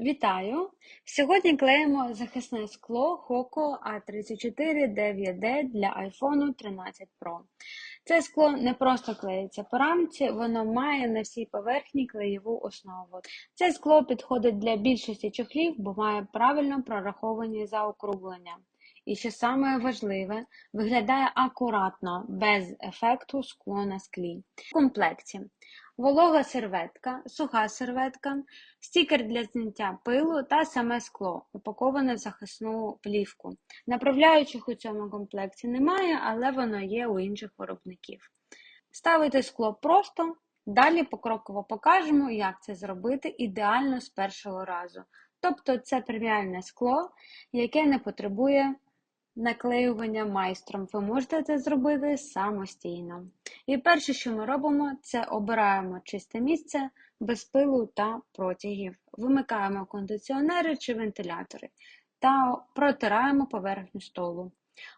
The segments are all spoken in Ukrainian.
Вітаю! Сьогодні клеїмо захисне скло Hoco A34 9D для iPhone 13 Pro. Це скло не просто клеїться по рамці, воно має на всій поверхні клеєву основу. Це скло підходить для більшості чохлів, бо має правильно прораховані заокруглення. І що саме важливе, виглядає акуратно, без ефекту скло на склі. В комплекті волога серветка, суха серветка, стікер для зняття пилу та саме скло, упаковане в захисну плівку. Направляючих у цьому комплекті немає, але воно є у інших виробників. Ставити скло просто, далі покроково покажемо, як це зробити ідеально з першого разу. Тобто це преміальне скло, яке не потребує наклеювання майстром. Ви можете це зробити самостійно. І перше, що ми робимо, це обираємо чисте місце без пилу та протягів. Вимикаємо кондиціонери чи вентилятори та протираємо поверхню столу.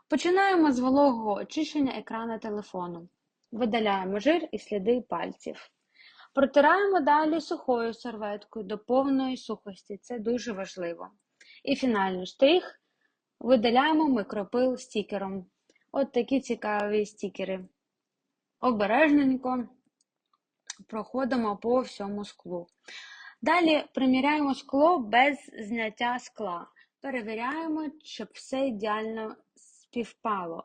Починаємо з вологого очищення екрана телефону. Видаляємо жир і сліди пальців. Протираємо далі сухою серветкою до повної сухості, це дуже важливо. І фінальний штрих Видаляємо микропил стікером. От такі цікаві стікери. Обережненько проходимо по всьому склу. Далі приміряємо скло без зняття скла. Перевіряємо, щоб все ідеально співпало.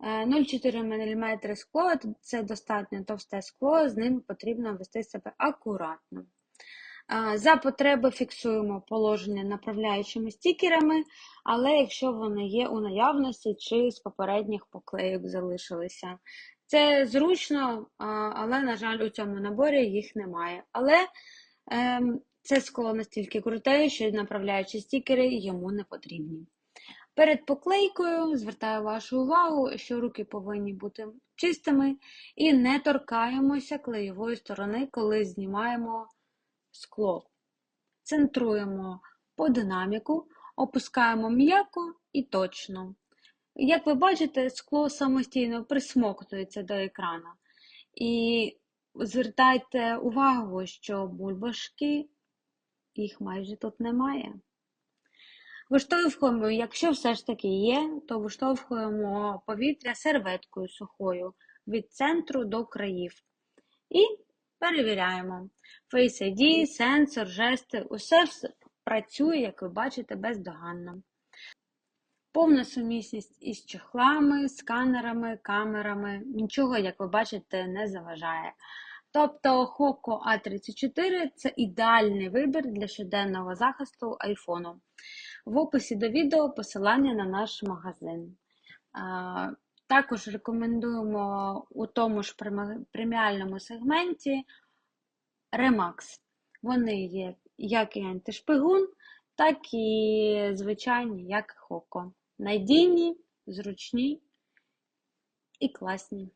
0,4 мм скло це достатньо товсте скло, з ним потрібно вести себе акуратно. За потреби фіксуємо положення направляючими стікерами, але якщо вони є у наявності чи з попередніх поклейок залишилися. Це зручно, але, на жаль, у цьому наборі їх немає. Але ем, це скло настільки круте, що направляючі стікери йому не потрібні. Перед поклейкою звертаю вашу увагу, що руки повинні бути чистими і не торкаємося клеєвої сторони, коли знімаємо скло. Центруємо по динаміку, опускаємо м'яко і точно. Як ви бачите, скло самостійно присмоктується до екрану. І звертайте увагу, що бульбашки, їх майже тут немає. Виштовхуємо, якщо все ж таки є, то виштовхуємо повітря серветкою сухою від центру до країв. І Перевіряємо. Face ID, сенсор, жести, усе працює, як ви бачите, бездоганно. Повна сумісність із чохлами, сканерами, камерами. Нічого, як ви бачите, не заважає. Тобто Hoco A34 це ідеальний вибір для щоденного захисту айфону. В описі до відео посилання на наш магазин. Також рекомендуємо у тому ж преміальному сегменті Remax. Вони є як і антишпигун, так і звичайні, як Хоко. Надійні, зручні і класні.